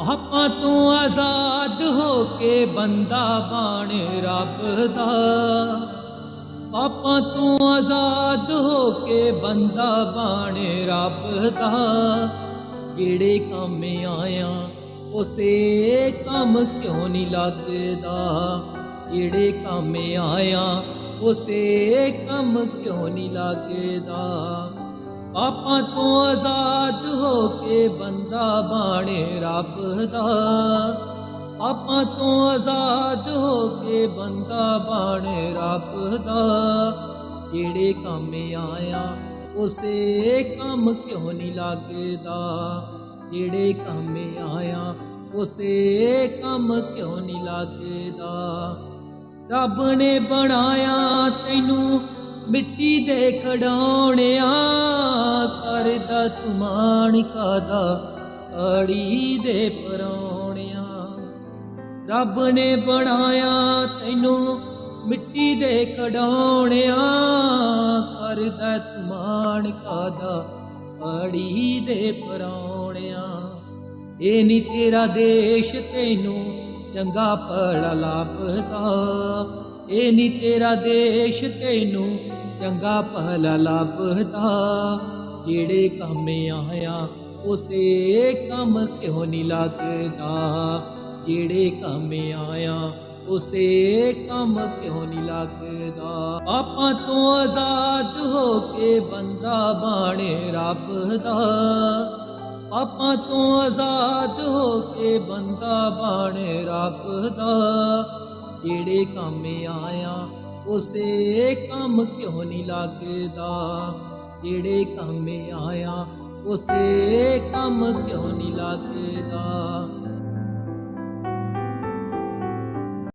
ਆਪਾਂ ਤੋਂ ਆਜ਼ਾਦ ਹੋ ਕੇ ਬੰਦਾ ਬਣ ਰੱਬ ਦਾ। ਆਪਾਂ ਤੋਂ ਆਜ਼ਾਦ ਹੋ ਕੇ ਬੰਦਾ ਬਣ ਰੱਬ ਦਾ। ਜਿਹੜੇ ਕੰਮ ਆਇਆ, ਉਸੇ ਕੰਮ ਕਿਉਂ ਨਹੀਂ ਲੱਗਦਾ? ਜਿਹੜੇ ਕੰਮ ਆਇਆ, ਉਸੇ ਕੰਮ ਕਿਉਂ ਨਹੀਂ ਲੱਗਦਾ? ਆਪਾਂ ਤੋਂ ਆਜ਼ਾਦ ਹੋ ਕੇ ਬੰਦਾ ਬਾਣੇ ਰੱਬ ਦਾ। ਆਪਾਂ ਤੋਂ ਆਜ਼ਾਦ ਹੋ ਕੇ ਬੰਦਾ ਬਾਣੇ ਰੱਬ ਦਾ। ਜਿਹੜੇ ਕੰਮ ਆਇਆ, ਉਸੇ ਕੰਮ ਕਿਉਂ ਨਹੀਂ ਲੱਗਦਾ? ਜਿਹੜੇ ਕੰਮ ਆਇਆ, ਉਸੇ ਕੰਮ ਕਿਉਂ ਨਹੀਂ ਲੱਗਦਾ? ਰੱਬ ਨੇ ਬਣਾਇਆ ਤੈਨੂੰ ਮਿੱਟੀ ਦੇ ਖਡਾਉਣਿਆ ਕਰਦਾ ਤੁਮਾਨ ਕਾਦਾ ਅੜੀ ਦੇ ਪਰੌਣਿਆ। ਰੱਬ ਨੇ ਬਣਾਇਆ ਤੈਨੂੰ ਮਿੱਟੀ ਦੇ ਖਡਾਉਣਿਆ ਕਰਦਾ ਤੁਮਾਨ ਕਾਦਾ ਅੜੀ ਦੇ ਪਰੌਣਿਆ। ਇਹ ਨਹੀਂ ਤੇਰਾ ਦੇਸ਼ ਤੈਨੂੰ ਚੰਗਾ ਭਲਾ ਲੱਭਦਾ। ਇਹ ਨਹੀਂ ਤੇਰਾ ਦੇਸ਼ ਤੈਨੂੰ ਚੰਗਾ ਭਲਾ ਲੱਭਦਾ। ਜਿਹੜੇ ਕੰਮ ਆਇਆ, ਉਸੇ ਕੰਮ ਕਿਉਂ ਨਹੀਂ ਲੱਗਦਾ? ਜਿਹੜੇ ਕੰਮ ਆਇਆ, ਉਸੇ ਕੰਮ ਕਿਉਂ ਨਹੀਂ ਲੱਗਦਾ? ਆਪਾਂ ਤੋਂ ਆਜ਼ਾਦ ਹੋ ਕੇ ਬੰਦਾ ਬਾਣੇ ਰੱਬ ਦਾ। ਆਪਾਂ ਤੋਂ ਆਜ਼ਾਦ ਹੋ ਕੇ ਬੰਦਾ ਬਾਣੇ ਰੱਬ ਦਾ। ਜਿਹੜੇ ਕੰਮ ਆਇਆ, ਉਸੇ ਕੰਮ ਕਿਉਂ ਨਹੀਂ ਲੱਗਦਾ? ਜਿਹੜੇ ਕੰਮ ਆਇਆ ਉਸੇ ਕੰਮ ਕਿਉਂ ਨਹੀਂ ਲੱਗਦਾ?